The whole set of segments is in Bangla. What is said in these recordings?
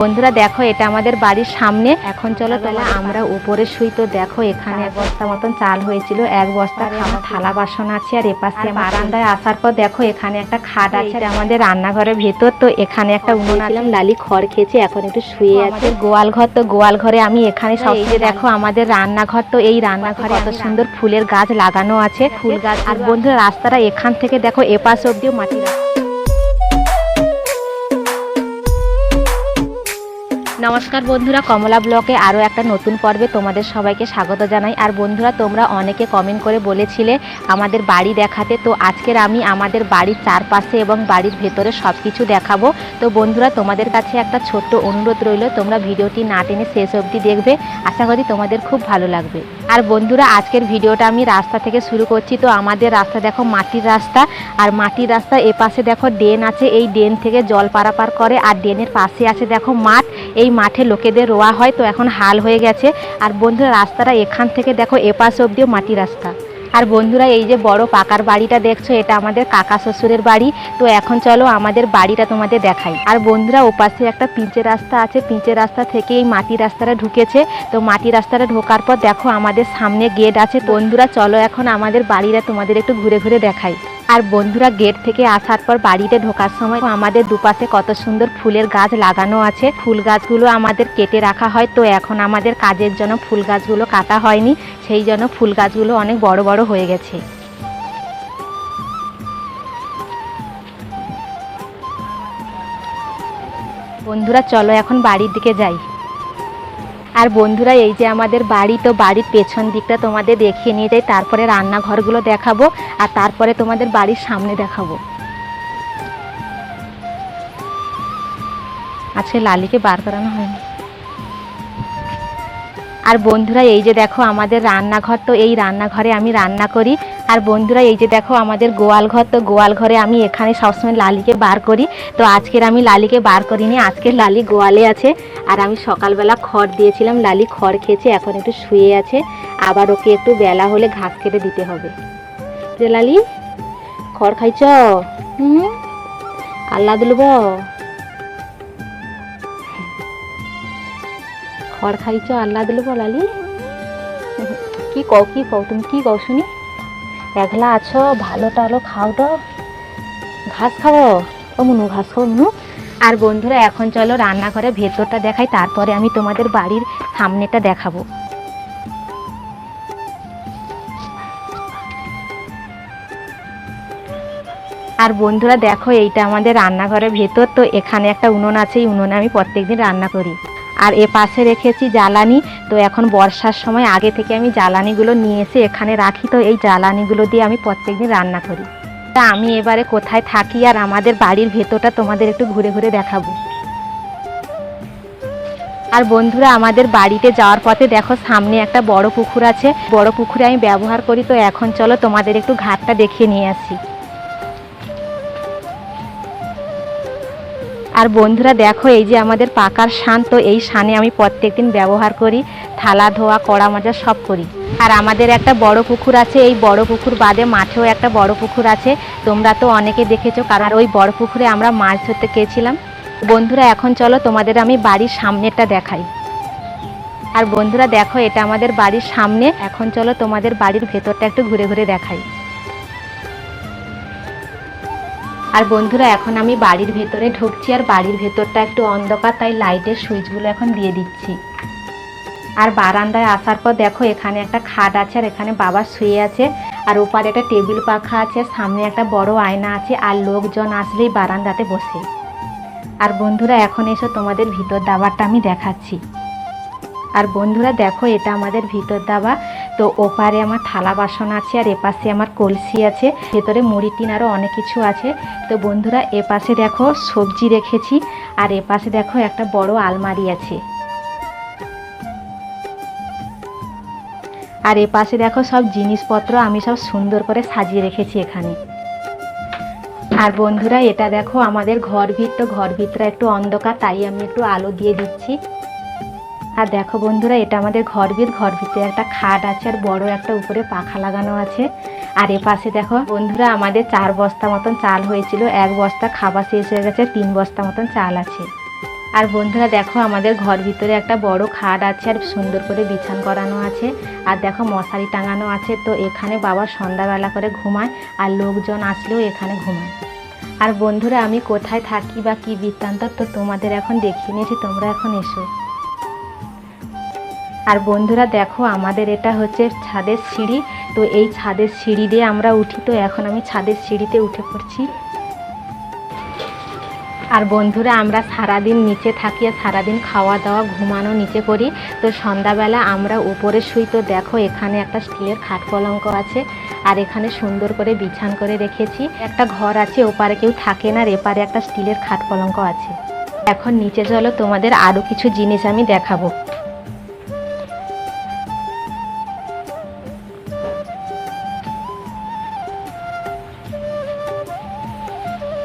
বন্ধুরা দেখো এটা আমাদের বাড়ির সামনে। এখন চলো তাহলে আমরা উপরে শুই তো দেখো এখানে এক বস্তা মতন চাল হয়েছিল এক বস্তা খাবার থালা বাসন আছে আর এপাশে আমার বারান্দায় আসার পর দেখো এখানে একটা খাট আছে আর আমাদের রান্নাঘরের ভেতর। তো এখানে একটা উনুন ছিলাম লালি খড় খেয়েছে এখন একটু শুয়ে আছে। গোয়াল ঘর তো গোয়াল ঘরে আমি এখানে সব দেখো। আমাদের রান্নাঘর তো এই রান্নাঘরে এত সুন্দর। ফুলের গাছ লাগানো আছে। ফুল গাছ আর বন্ধুরা রাস্তাটা এখান থেকে দেখো এপাশ অব্দিও মাটি নমস্কার বন্ধুরা, কমলা ব্লকে আরও একটা নতুন পর্বে তোমাদের সবাইকে স্বাগত জানাই। আর বন্ধুরা, তোমরা অনেকে কমেন্ট করে বলেছিলে আমাদের বাড়ি দেখাতে। তো আজকের আমি আমাদের বাড়ির চারপাশে এবং বাড়ির ভেতরে সব কিছু দেখাবো। তো বন্ধুরা, তোমাদের কাছে একটা ছোট্ট অনুরোধ রইল, তোমরা ভিডিওটি না টেনে শেষ অবধি দেখবে। আশা করি তোমাদের খুব ভালো লাগবে। আর বন্ধুরা, আজকের ভিডিওটা আমি রাস্তা থেকে শুরু করছি। তো আমাদের রাস্তা দেখো মাটির রাস্তা। আর মাটির রাস্তা এপাশে দেখো ড্রেন আছে। এই ড্রেন থেকে জল পারাপার করে। আর ড্রেনের পাশে আছে দেখো মাঠ। এই মাঠে লোকেদের রোয়া হয়, তো এখন হাল হয়ে গেছে। আর বন্ধুরা, রাস্তাটা এখান থেকে দেখো, এপাশ অব্দিও মাটি রাস্তা। আর বন্ধুরা, এই যে বড় পাকার বাড়িটা দেখছ, এটা আমাদের কাকা শ্বশুরের বাড়ি। তো এখন চলো, আমাদের বাড়িটা তোমাদের দেখাই। আর বন্ধুরা, ওপাশে একটা পিচের রাস্তা আছে। পিচের রাস্তা থেকে এই মাটি রাস্তাটা ঢুকেছে। তো মাটি রাস্তাটা ঢোকার পর দেখো, আমাদের সামনে গেট আছে। বন্ধুরা, চলো এখন আমাদের বাড়িটা তোমাদের একটু ঘুরে ঘুরে দেখাই। আর বন্ধুরা গেট থেকে আসার পর বাড়িতে ঢোকার সময় আমাদের দুপাশে কত সুন্দর ফুলের গাছ লাগানো আছে। ফুল গাছগুলো আমাদের কেটে রাখা হয়, তো এখন আমাদের কাজের জন্য ফুল গাছগুলো কাটা হয়নি। সেই জন্য ফুল গাছগুলো অনেক বড় বড় হয়ে গেছে। বন্ধুরা, চলো এখন বাড়ির দিকে যাই। আর বন্ধুরা, এই যে আমাদের বাড়ি, তো বাড়ির পেছন দিকটা তোমাদের দেখিয়ে নিয়ে যাই। তারপরে রান্নাঘরগুলো দেখাবো আর তারপরে তোমাদের বাড়ির সামনে দেখাবো। আচ্ছা লালিকে বার করানো হয়নি। আর বন্ধুরা, এই যে দেখো আমাদের রান্নাঘর, তো এই রান্নাঘরে আমি রান্না করি। আর বন্ধুরা, এই যে দেখো আমাদের গোয়াল ঘর, তো গোয়াল ঘরে আমি এখানে সবসময় লালিকে বার করি। তো আজকের আমি লালিকে বার করিনি আজকের লালি গোয়ালে আছে। আর আমি সকালবেলা খড় দিয়েছিলাম, লালি খড় খেয়েছে, এখন একটু শুয়ে আছে। আবার ওকে একটু বেলা হলে ঘাস কেটে দিতে হবে। রে লালি, খড় খাইছ? হুম, আল্লাহ দুলব। খড় খাইছ, আল্লাহ দুলব লালি কি কও কি কও, তুমি কি কও শুনি? একলা আছো, ভালো টালো খাও তো। ঘাস খাব? ও মুনু, ঘাস খাব মুনু। আর বন্ধুরা, এখন চলো রান্নাঘরে ভেতরটা দেখাই, তারপরে আমি তোমাদের বাড়ির সামনেটা দেখাবো। আর বন্ধুরা, দেখো, এইটা আমাদের রান্নাঘরের ভেতর, তো এখানে একটা উনুন আছে, এই উনুনে আমি প্রত্যেকদিন রান্না করি। আর এ পাশে রেখেছি জ্বালানি। তো এখন বর্ষার সময় আগে থেকে আমি জ্বালানিগুলো নিয়ে এসে এখানে রাখি। তো এই জ্বালানিগুলো দিয়ে আমি প্রত্যেকদিন রান্না করি। তা আমি এবারে কোথায় থাকি আর আমাদের বাড়ির ভেতরটা তোমাদের একটু ঘুরে ঘুরে দেখাবো। আর বন্ধুরা, আমাদের বাড়িতে যাওয়ার পথে দেখো সামনে একটা বড় পুকুর আছে। বড় পুকুরে আমি ব্যবহার করি। তো এখন চলো তোমাদের একটু ঘাটটা দেখিয়ে নিয়ে আসি। আর বন্ধুরা দেখো, এই যে আমাদের পাকার শান, তো এই শানে আমি প্রত্যেক দিন ব্যবহার করি, থালা, ধোয়া, কড়া মাজা সব করি। আর আমাদের একটা বড় পুকুর আছে, এই বড় পুকুর বাদে মাঠেও একটা বড় পুকুর আছে, তোমরা তো অনেকে দেখেছ, কারণ ওই বড় পুকুরে আমরা মাছ ধরতে গিয়েছিলাম। বন্ধুরা, এখন চলো তোমাদের আমি বাড়ির সামনেটা দেখাই। আর বন্ধুরা দেখো, এটা আমাদের বাড়ির সামনে, এখন চলো তোমাদের বাড়ির ভেতরটা একটু ঘুরে ঘুরে দেখাই। আর বন্ধুরা, এখন আমি বাড়ির ভেতরে ঢুকছি আর বাড়ির ভেতরটা একটু অন্ধকার, তাই লাইটের সুইচগুলো এখন দিয়ে দিচ্ছি। আর বারান্দায় আসার পর দেখো, এখানে একটা খাট আছে আর এখানে বাবা শুয়ে আছে। আর ওপারে একটা টেবিল পাখা আছে সামনে একটা বড় আয়না আছে, আর লোকজন আসলেই বারান্দাতে বসে। আর বন্ধুরা, এখন এসো তোমাদের ভিতর দাবারটা আমি দেখাচ্ছি। আর বন্ধুরা, দেখো, এটা আমাদের ভিতর দাবা। তো ওপারে আমার থালা বাসন আছে আর এপাশে আমার কলসি আছে, ভেতরে মুড়ি টিন আরও অনেক কিছু আছে। তো বন্ধুরা, এপাশে দেখো সবজি রেখেছি আর এপাশে দেখো একটা বড় আলমারি আছে। আর এপাশে দেখো সব জিনিসপত্র আমি সব সুন্দর করে সাজিয়ে রেখেছি এখানে। আর বন্ধুরা, এটা দেখো আমাদের ঘর ভিত, তো ঘর ভিতরে একটু অন্ধকার, তাই আমি একটু আলো দিয়ে দিচ্ছি। আর দেখো বন্ধুরা, এটা আমাদের ঘর ভিত ঘর ভিতরে একটা খাট আছে আর বড় একটা উপরে পাখা লাগানো আছে। আর এ পাশে দেখো বন্ধুরা, আমাদের চার বস্তা মতন চাল হয়েছিল। এক বস্তা খাবার শেষ হয়ে গেছে, তিন বস্তা মতন চাল আছে। আর বন্ধুরা, দেখো আমাদের ঘর ভিতরে একটা বড় খাট আছে আর সুন্দর করে বিছান করানো আছে। আর দেখো মশারি টাঙানো আছে, তো এখানে বাবা সন্ধ্যাবেলা করে ঘুমায় আর লোকজন আসলেও এখানে ঘুমায়। আর বন্ধুরা, আমি কোথায় থাকি বা কি বৃত্তান্ত, তো তোমাদের এখন দেখিয়ে নিয়েছি, তোমরা এখন এসো। আর বন্ধুরা দেখো, আমাদের এটা হচ্ছে ছাদের সিঁড়ি। তো এই ছাদের সিঁড়ি দিয়ে আমরা উঠি। তো এখন আমি ছাদের সিঁড়িতে উঠে পড়ছি। আর বন্ধুরা, আমরা সারাদিন নিচে থাকি আর সারাদিন খাওয়া দাওয়া ঘুমানো নিচে করি। তো সন্ধ্যাবেলা আমরা উপরে শুই। তো দেখো, এখানে একটা স্টিলের খাট পলঙ্ক আছে। আর এখানে সুন্দর করে বিছান করে রেখেছি। একটা ঘর আছে, ওপারে কেউ থাকে না, আর এপারে একটা স্টিলের খাট পলঙ্ক আছে। এখন নিচে চলো, তোমাদের আরও কিছু জিনিস আমি দেখাবো।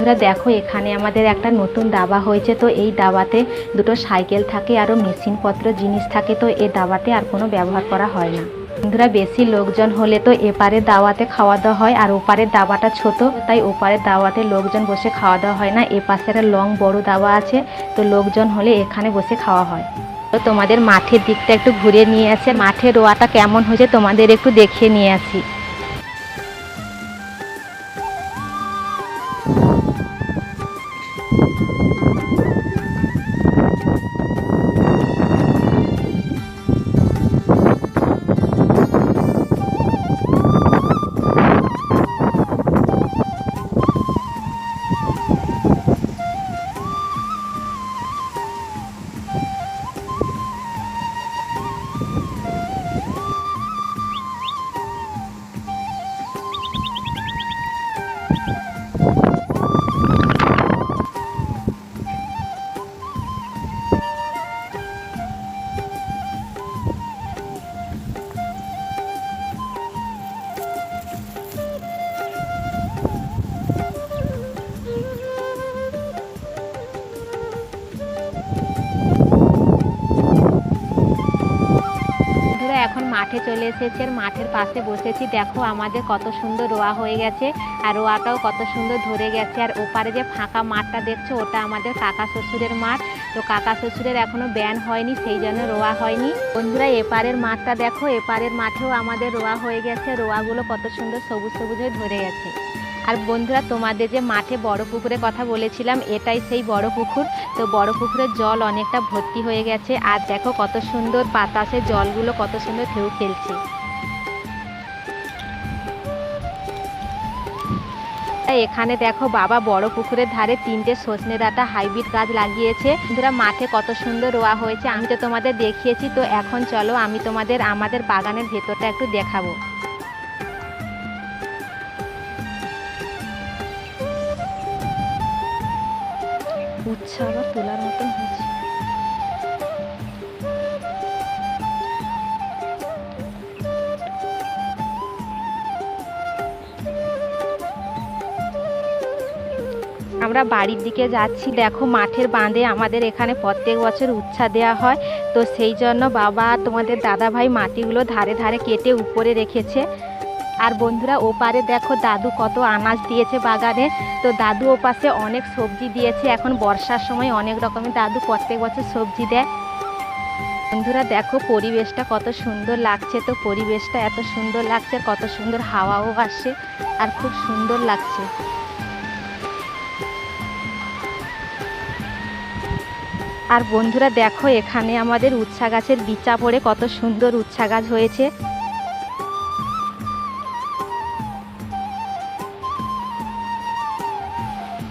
বন্ধুরা দেখো, এখানে আমাদের একটা নতুন দাবা হয়েছে। তো এই দাবাতে দুটো সাইকেল থাকে আরও মেশিনপত্র জিনিস থাকে। তো এই দাবাতে আর কোনো ব্যবহার করা হয় না। বন্ধুরা বেশি লোকজন হলে তো এপারের দাওয়াতে খাওয়া দাওয়া হয়, আর ওপারের দাওয়াটা ছোট, তাই ওপারের দাওয়াতে লোকজন বসে খাওয়া দাওয়া হয় না। এ পাশে একটা লং বড় দাওয়া আছে, তো লোকজন হলে এখানে বসে খাওয়া হয়। তো তোমাদের মাঠের দিকটা একটু ঘুরে নিয়ে আসে। মাঠের রোয়াটা কেমন হয়েছে তোমাদের একটু দেখিয়ে নিয়ে আসি। বন্ধুরা এখন মাঠে চলে এসেছি আর মাঠের পাশে বসেছি। দেখো আমাদের কত সুন্দর রোয়া হয়ে গেছে আর রোয়াটাও কত সুন্দর ধরে গেছে। আর ওপারে যে ফাঁকা মাঠটা দেখছ, ওটা আমাদের কাকা শ্বশুরের মাঠ। তো কাকা শ্বশুরের এখনও ব্যান হয়নি, সেই জন্য রোয়া হয়নি। বন্ধুরা, এপারের মাঠটা দেখো, এপারের মাঠেও আমাদের রোয়া হয়ে গেছে। রোয়াগুলো কত সুন্দর সবুজ সবুজ হয়ে ধরে গেছে। আর বন্ধুরা, তোমাদের যে মাঠে বড় পুকুরের কথা বলেছিলাম, এটাই সেই বড় পুকুর। তো বড় পুকুরের জল অনেকটা ভর্তি হয়ে গেছে। আর দেখো কত সুন্দর বাতাসে জলগুলো, কত সুন্দর ঢেউ খেলছে। এখানে দেখো বাবা বড় পুকুরের ধারে তিনটে সজনে ডাঁটা হাইব্রিড গাছ লাগিয়েছে। বন্ধুরা, মাঠে কত সুন্দর রোয়া হয়েছে। আমি তো তোমাদের দেখিয়েছি। তো এখন চলো আমি তোমাদের, আমাদের বাগানের ভেতরটা একটু দেখাবো। উচ্ছে আবার তোলার মতন হয়েছে আমরা বাড়ির দিকে যাচ্ছি। দেখো মাঠের বাঁধে আমাদের এখানে প্রত্যেক বছর উচ্ছা দেওয়া হয়। তো সেই জন্য বাবা, তোমাদের দাদা ভাই মাটিগুলো ধারে ধারে কেটে উপরে রেখেছে। আর বন্ধুরা, ওপারে দেখো দাদু কত আনাজ দিয়েছে বাগানে। তো দাদু ওপাশে অনেক সবজি দিয়েছে। এখন বর্ষার সময় অনেক রকমের দাদু প্রত্যেক বছর সবজি দেয়। বন্ধুরা, দেখো পরিবেশটা কত সুন্দর লাগছে। তো পরিবেশটা এত সুন্দর লাগছে, কত সুন্দর হাওয়াও আসছে আর খুব সুন্দর লাগছে। আর বন্ধুরা, দেখো এখানে আমাদের উচ্ছা গাছের বিচা পড়ে কত সুন্দর উচ্ছা গাছ হয়েছে।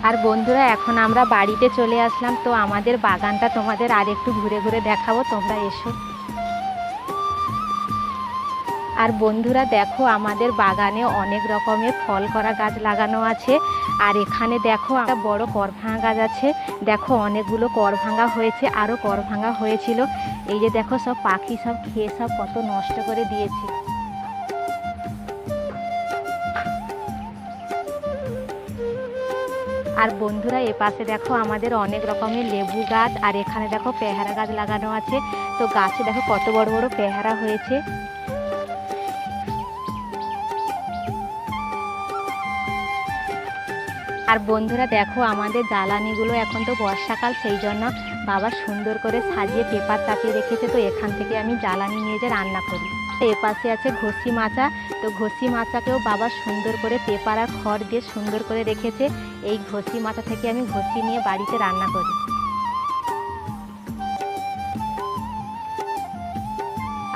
আর বন্ধুরা, এখন আমরা বাড়িতে চলে আসলাম। তো আমাদের বাগানটা তোমাদের আর একটু ঘুরে ঘুরে দেখাবো, তোমরা এসো। আর বন্ধুরা, দেখো, আমাদের বাগানে অনেক রকমের ফল করা গাছ লাগানো আছে। আর এখানে দেখো, একটা বড় করভাঙা গাছ আছে। দেখো, অনেকগুলো করভাঙা হয়েছে আরও করভাঙা হয়েছিল। এই যে দেখো, সব পাখি সব খেয়ে সব কত নষ্ট করে দিয়েছে। আর বন্ধুরা, এ পাশে দেখো আমাদের অনেক রকমের লেবু গাছ, আর এখানে দেখো পেয়ারা গাছ লাগানো আছে। তো গাছে দেখো কত বড় বড় পেয়ারা হয়েছে। আর বন্ধুরা, দেখো আমাদের জ্বালানিগুলো এখন তো বর্ষাকাল, সেই জন্য বাবা সুন্দর করে সাজিয়ে পেপার চাপিয়ে রেখেছে। তো এখান থেকে আমি জ্বালানি নিয়ে যে রান্না করি। এ পাশে আছে ঘষি মাচা। তো ঘষি মাচাকেও বাবা সুন্দর করে পেপার আর খড় দিয়ে সুন্দর করে রেখেছে। এই ঘষি মাচা থেকে আমি ঘষি নিয়ে বাড়িতে রান্না করি।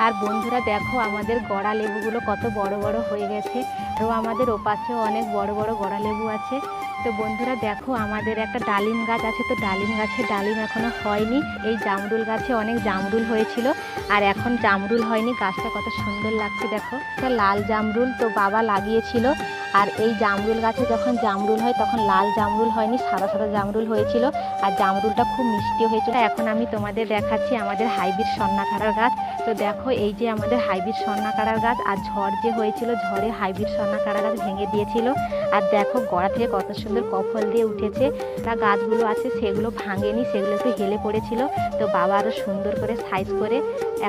আর বন্ধুরা দেখো আমাদের গড়া লেবুগুলো কত বড় বড় হয়ে গেছে। তো আমাদের ওপাশেও অনেক বড় বড় গড়া লেবু আছে। তো বন্ধুরা দেখো, আমাদের একটা ডালিম গাছ আছে। তো ডালিম গাছে ডালিম এখনও হয়নি। এই জামরুল গাছে অনেক জামরুল হয়েছিল। আর এখন জামরুল হয়নি। গাছটা কত সুন্দর লাগছে দেখো। লাল জামরুল তো বাবা লাগিয়েছিল। আর এই জামরুল গাছে যখন জামরুল হয়, তখন লাল জামরুল হয়নি, সাদা সাদা জামরুল হয়েছিল। আর জামরুলটা খুব মিষ্টি হয়েছিল। এখন আমি তোমাদের দেখাচ্ছি আমাদের হাইব্রিড সন্নাকাড়ার গাছ। তো দেখো, এই যে আমাদের হাইব্রিড সন্নাকাড়ার গাছ, আর ঝড় যে হয়েছিল, ঝড়ে হাইব্রিড সন্নাকাড়া গাছ ভেঙে দিয়েছিল। আর দেখো, গোড়া থেকে কত সুন্দর কফল দিয়ে উঠেছে। তা গাছগুলো আছে, সেগুলো ভাঙেনি, সেগুলো একটু হেলে পড়েছিল। তো বাবা আরও সুন্দর করে সাইজ করে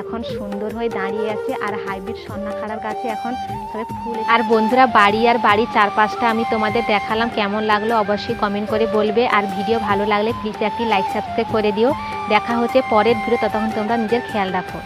এখন সুন্দর হয়ে দাঁড়িয়ে আছে আর হাইব্রিড সন্নাখাড়ার গাছে এখন সবে ফুল আর বন্ধুরা, বাড়ি আর বাড়ির চারপাশটা আমি তোমাদের দেখালাম কেমন লাগল অবশ্যই কমেন্ট করে বলবে। আর ভিডিও ভালো লাগলে প্লিজ একটি লাইক সাবস্ক্রাইব করে দিও। দেখা হচ্ছে পরের ভিডিও ততক্ষণ তোমরা নিজের খেয়াল রাখো।